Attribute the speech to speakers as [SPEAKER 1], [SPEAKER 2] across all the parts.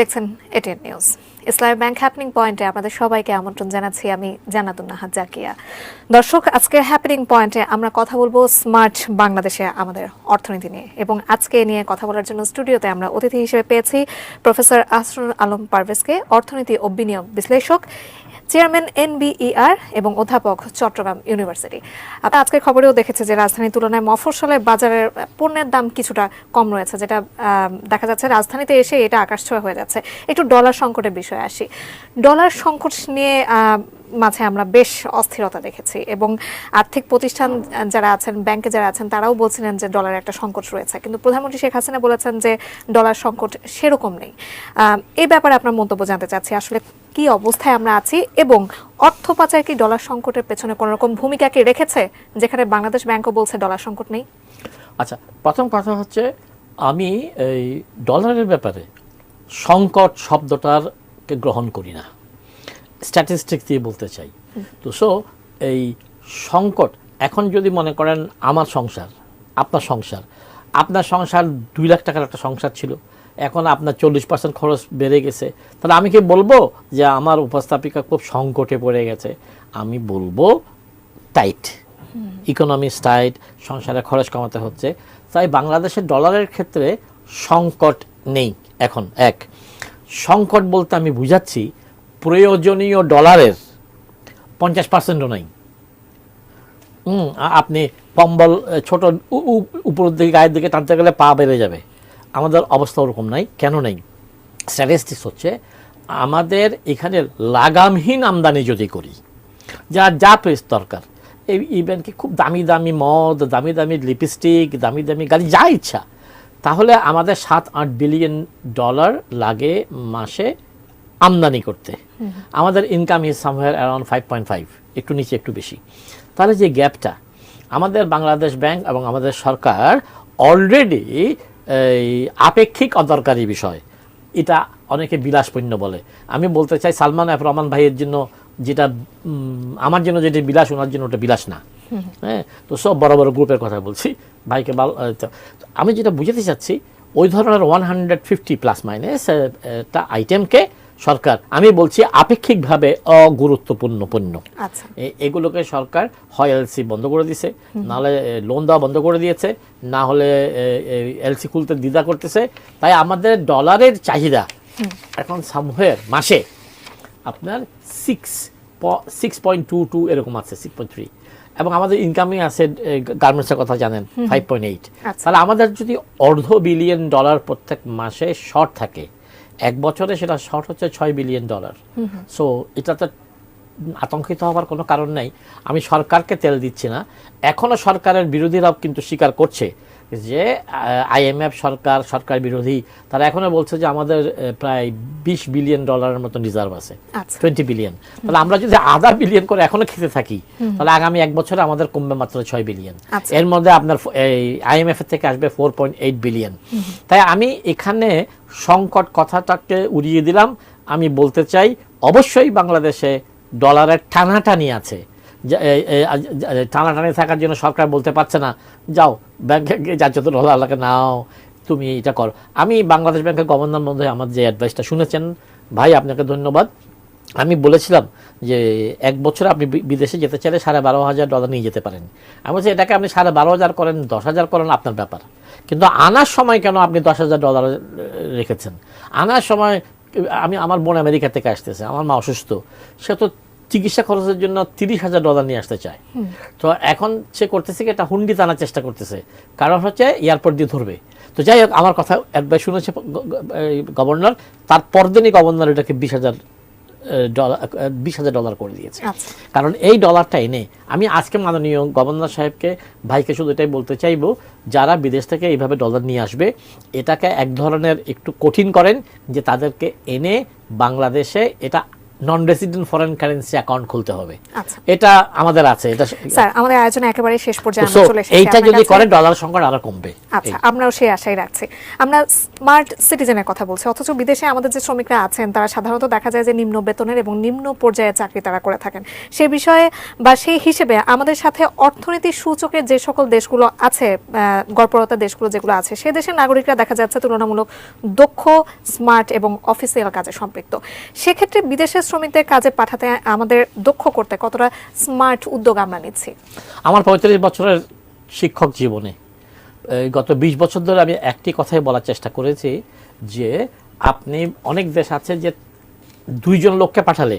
[SPEAKER 1] দেখছেন ATN news. Islami bank happening পয়েন্টে আপনাদের সবাইকে আমন্ত্রণ জানাচ্ছি আমি জানাতুন নাহার জাকিয়া। দর্শক, আজকে হ্যাপনিং পয়েন্টে আমরা কথা বলব স্মার্ট বাংলাদেশে আমাদের অর্থনীতি নিয়ে এবং আজকে নিয়ে কথা বলার জন্য স্টুডিওতে আমরা অতিথি হিসেবে পেয়েছি প্রফেসর আসরুল আলম পারভেজকে, অর্থনীতি ও বিনিয়োগ বিশ্লেষক চেয়ারম্যান এনবিইআর এবং অধ্যাপক চট্টগ্রাম ইউনিভার্সিটি। আজকের খবরেও দেখেছে যে রাজধানীর তুলনায় মফস্বলে বাজারের পণ্যের দাম কিছুটা কম রয়েছে, যেটা দেখা যাচ্ছে রাজধানীতে এসে এটা আকাশ ছোঁয়া হয়ে যাচ্ছে। একটু ডলার সংকটের বিষয়ে আসি। ডলার সংকট নিয়ে মাঝে আমরা বেশ অস্থিরতা দেখেছি এবং আর্থিক প্রতিষ্ঠান যারা আছেন, ব্যাংকে যারা আছেন, তারাও বলছিলেন যে ডলার একটা সংকট রয়েছে। কিন্তু প্রধানমন্ত্রী শেখ হাসিনা বলেছেন যে ডলার সংকট সেরকম নেই। এই ব্যাপারে আপনার মন্তব্য জানতে চাচ্ছি, আসলে কি অবস্থায় আমরা আছি এবং অর্থ পাচার কি ডলার সংকটের পেছনে কোনো রকম ভূমিকা কি রেখেছে, যেখানে বাংলাদেশ ব্যাংকও বলছে ডলার সংকট নেই?
[SPEAKER 2] আচ্ছা প্রথম কথা হচ্ছে আমি এই ডলারের ব্যাপারে সংকট শব্দটারকে গ্রহণ করি না। স্ট্যাটিস্টিক দিয়ে বলতে চাই। তো সো এই সংকট, এখন যদি মনে করেন আমার সংসার, আপনার সংসার আপনার সংসার দুই লাখ টাকার একটা সংসার ছিল, এখন আপনার চল্লিশ পার্সেন্ট খরচ বেড়ে গেছে, তাহলে আমি কি বলব যে আমার উপস্থাপিকা খুব সংকটে পড়ে গেছে? আমি বলব টাইট ইকোনমি টাইট সংসারে খরচ কমাতে হচ্ছে। তাই বাংলাদেশের ডলারের ক্ষেত্রে সংকট নেই, এখন, এক। সংকট বলতে আমি বুঝাচ্ছি প্রয়োজনীয় ডলারের পঞ্চাশ পার্সেন্টও নাই। হুম আপনি কম্বল ছোট উপরের দিকে, গায়ের দিকে টানতে গেলে পা বেড়ে যাবে। আমাদের অবস্থা ওরকম নাই। কেন নেই? স্ট্যাটিস্টিক্স হচ্ছে, আমাদের এখানে লাগামহীন আমদানি যদি করি, যা যা পেস দরকার, এই ইভেন কি খুব দামি দামি মদ, দামি দামি লিপস্টিক দামি দামি গাড়ি, যা ইচ্ছা, তাহলে আমাদের সাত আট বিলিয়ন ডলার লাগে মাসে আমদানি করতে। আমাদের income is somewhere around five point five একটু নিচে একটু বেশি। তাহলে যে গ্যাপটা আমাদের বাংলাদেশ ব্যাংক এবং আমাদের সরকার অলরেডি এই আপেক্ষিক অদরকারি বিষয়। এটা অনেকে বিলাসপূর্ণ বলে। আমি বলতে চাই সালমান এফ রহমান ভাইয়ের জন্য যেটা আমার জন্য যেটা বিলাস ওনার জন্য ওটা বিলাস না। হ্যাঁ তো সব বড় বড় গ্রুপের কথা বলছি। ভাইকে আমি যেটা বুঝাতে চাচ্ছি ওই ধরনের one hundred fifty plus minus একটা আইটেমকে সরকার আমি বলছি আপেক্ষিকভাবে অগুরুত্বপূর্ণ পণ্য।
[SPEAKER 1] আচ্ছা।
[SPEAKER 2] এগুলোকে সরকার হয় এলসি বন্ধ করে দিছে নাহলে লোন দেওয়া বন্ধ করে দিয়েছে না হলে এলসি খুলতে দ্বিধা করতেছে। তাই আমাদের ডলারের চাহিদা এখন সামহের মাসে আপনার six six point two two এরকম আছে সিক্স পয়েন্ট থ্রি এবং আমাদের ইনকামিং আছে গার্মেন্টসের কথা জানেন ফাইভ পয়েন্ট এইট। তাহলে আমাদের যদি অর্ধ বিলিয়ন ডলার প্রত্যেক মাসে শর্ট থাকে এক বছরে সেটা শর্ট হচ্ছে ছয় বিলিয়ন ডলার। সো এটা তো আতঙ্কিত হওয়ার কোনো কারণ নেই। আমি সরকারকে তেল দিচ্ছি না। এখনও সরকারের বিরোধীরাও কিন্তু স্বীকার করছে যে আইএমএফ সরকার সরকার বিরোধী তারা এখনও বলছে যে আমাদের প্রায় বিশ বিলিয়ন ডলারের মতো রিজার্ভ আছে।
[SPEAKER 1] আচ্ছা।
[SPEAKER 2] Twenty billion. তাহলে আমরা যদি আধা বিলিয়ন করে এখনও খেতে থাকি তাহলে আগামী এক বছরে আমাদের কমবে মাত্র ছয় বিলিয়ন।
[SPEAKER 1] আচ্ছা।
[SPEAKER 2] এর মধ্যে আপনার এই আইএমএফ এর থেকে আসবে ফোর পয়েন্ট এইট বিলিয়ন তাই আমি এখানে সংকট কথাটাকে উড়িয়ে দিলাম। আমি বলতে চাই অবশ্যই বাংলাদেশে ডলারের টানাটানি আছে। টানাটানি থাকার জন্য সরকার বলতে পারছে না। যাও ব্যাংকে গিয়ে যত ডলার লাগে নাও, তুমি এটা করো। আমি বাংলাদেশ ব্যাংকের গভর্নর মধ্যে আমার যে অ্যাডভাইসটা শুনেছেন, ভাই, আপনাকে ধন্যবাদ। আমি বলেছিলাম যে, এক বছরে আপনি বিদেশে যেতে চাইলে সাড়ে বারো হাজার ডলার নিয়ে যেতে পারেন। আমি বলছি, এটাকে আপনি সাড়ে বারো হাজার করেন, দশ হাজার করেন, আপনার ব্যাপার। কিন্তু আনার সময় কেন আপনি দশ হাজার ডলার রেখেছেন? আনার সময়, আমি, আমার বোন আমেরিকা থেকে আসতেছে, আমার মা অসুস্থ। সে তো চিকিৎসা খরচের জন্য তিরিশ হাজার ডলার নিয়ে আসতে চায়। তো এখন সে করতেছে কি একটা হুন্ডি টানার চেষ্টা করতেছে। কারণ হচ্ছে এয়ারপোর্ট দিয়ে ধরবে। তো যাই হোক আমার কথা অ্যাডভাইস শুনেছে গভর্নর। তার পরদিনই গভর্নর এটাকে বিশ হাজার ডলার বিশ হাজার ডলার করে দিয়েছে।
[SPEAKER 1] আচ্ছা।
[SPEAKER 2] কারণ এই ডলারটা এনে আমি আজকে মাননীয় গভর্নর সাহেবকে ভাইকে শুধু এটাই বলতে চাইব যারা বিদেশ থেকে এইভাবে ডলার নিয়ে আসবে এটাকে এক ধরনের একটু কঠিন করেন যে তাদেরকে এনে বাংলাদেশে এটা non resident foreign currency account খুলতে হবে।
[SPEAKER 1] আচ্ছা।
[SPEAKER 2] এটা আমাদের আছে এটা
[SPEAKER 1] স্যার আমাদের আয়োজনে একেবারে শেষ পর্যায়ে আমরা চলে এসেছি।
[SPEAKER 2] এইটা যদি। করে ডলার সংকট আরও কমবে।
[SPEAKER 1] আচ্ছা আমরাও সেই আশাই রাখছি। আমরা স্মার্ট সিটিজেনের কথা বলছি অথচ বিদেশে আমাদের যে শ্রমিকরা আছেন তারা সাধারণত দেখা যায় যে নিম্ন বেতনের এবং নিম্ন পর্যায়ে চাকরি তারা করে থাকেন। সেই বিষয়ে বা সেই হিসেবে আমাদের সাথে অর্থনীতির সূচকের যে সকল দেশগুলো আছে গড়পরতা দেশগুলো যেগুলো আছে সে দেশের নাগরিকরা দেখা যাচ্ছে তুলনামূলক দক্ষ স্মার্ট এবং অফিসিয়াল কাজে সম্পৃক্ত। সেক্ষেত্রে বিদেশের শ্রমিকদের কাজে পাঠাতে আমাদের দক্ষ করতে কতটা স্মার্ট উদ্যোগ আমরা নিচ্ছি?
[SPEAKER 2] আমার পঁয়ত্রিশ বছরের শিক্ষক জীবনে গত বিশ বছর ধরে আমি একটি কথাই বলার চেষ্টা করেছি যে আপনি অনেক দেশ আছে যে দুইজন লোককে পাঠালে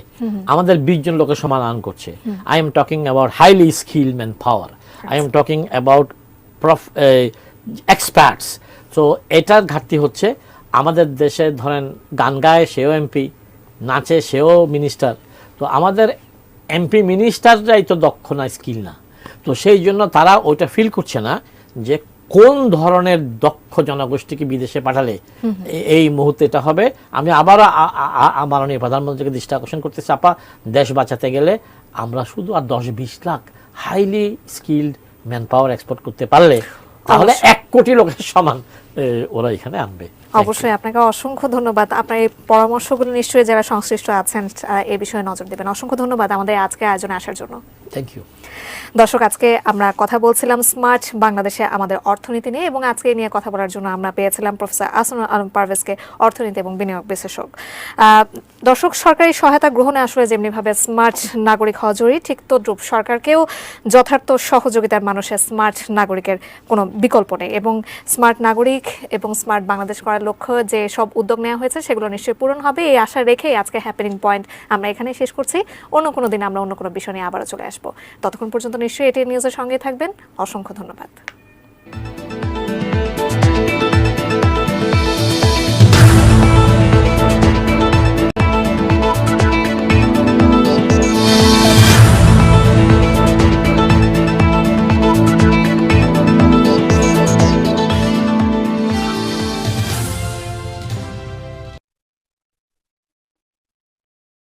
[SPEAKER 2] আমাদের বিশ জন লোকের সমান আর্ন করছে। I am talking about highly skill manpower I am talking about prof experts তো এটার ঘাটতি হচ্ছে আমাদের দেশে ধরেন গান গায় সেও এমপি নাচে সেও মিনিস্টার তো আমাদের এমপি মিনিস্টাররাই তো দক্ষ না স্কিল না। তো সেই জন্য তারা ওইটা ফিল করছে না যে কোন ধরনের দক্ষ জনগোষ্ঠীকে বিদেশে পাঠালে এই মুহূর্তে এটা হবে। আমি আবারও মাননীয় প্রধানমন্ত্রীকে দৃষ্টি আকর্ষণ করতে চাপা দেশ বাঁচাতে গেলে আমরা শুধু আর দশ বিশ lakh highly skilled manpower export করতে পারলে তাহলে এক কোটি লোকের সমান ওরা এখানে আনবে।
[SPEAKER 1] অবশ্যই আপনাকে অসংখ্য ধন্যবাদ। আপনার এই পরামর্শগুলো নিশ্চয়ই যারা সংশ্লিষ্ট আছেন এ বিষয়ে নজর দেবেন। অসংখ্য ধন্যবাদ আমাদের আজকে আয়োজনে আসার জন্য।
[SPEAKER 2] থ্যাংক ইউ
[SPEAKER 1] দর্শক আজকে আমরা কথা বলছিলাম স্মার্ট বাংলাদেশে আমাদের অর্থনীতি নিয়ে এবং আজকে নিয়ে কথা বলার জন্য আমরা পেয়েছিলাম প্রফেসর আসনুল আলম পারভেজকে অর্থনীতি এবং বিনিয়োগ আহ, দর্শক সরকারি সহায়তা গ্রহণে আসলে যেমনিভাবে স্মার্ট নাগরিক হওয়া জরুরি ঠিক তদ্রুপ সরকারকেও যথার্থ সহযোগিতার মানুষের স্মার্ট নাগরিকের কোনো বিকল্প নেই এবং স্মার্ট নাগরিক এবং স্মার্ট বাংলাদেশ করার লক্ষ্য যে সব উদ্যোগ নেওয়া হয়েছে সেগুলো নিশ্চয়ই পূরণ হবে। এই আশা রেখেই আজকে হ্যাপেনিং পয়েন্ট আমরা এখানে শেষ করছি। অন্য কোনো দিন আমরা অন্য কোনো বিষয় নিয়ে আবারও চলে আসব। ততক্ষণ পর্যন্ত নিশ্চয়ই এটি নিউজের সঙ্গে থাকবেন। অসংখ্য ধন্যবাদ।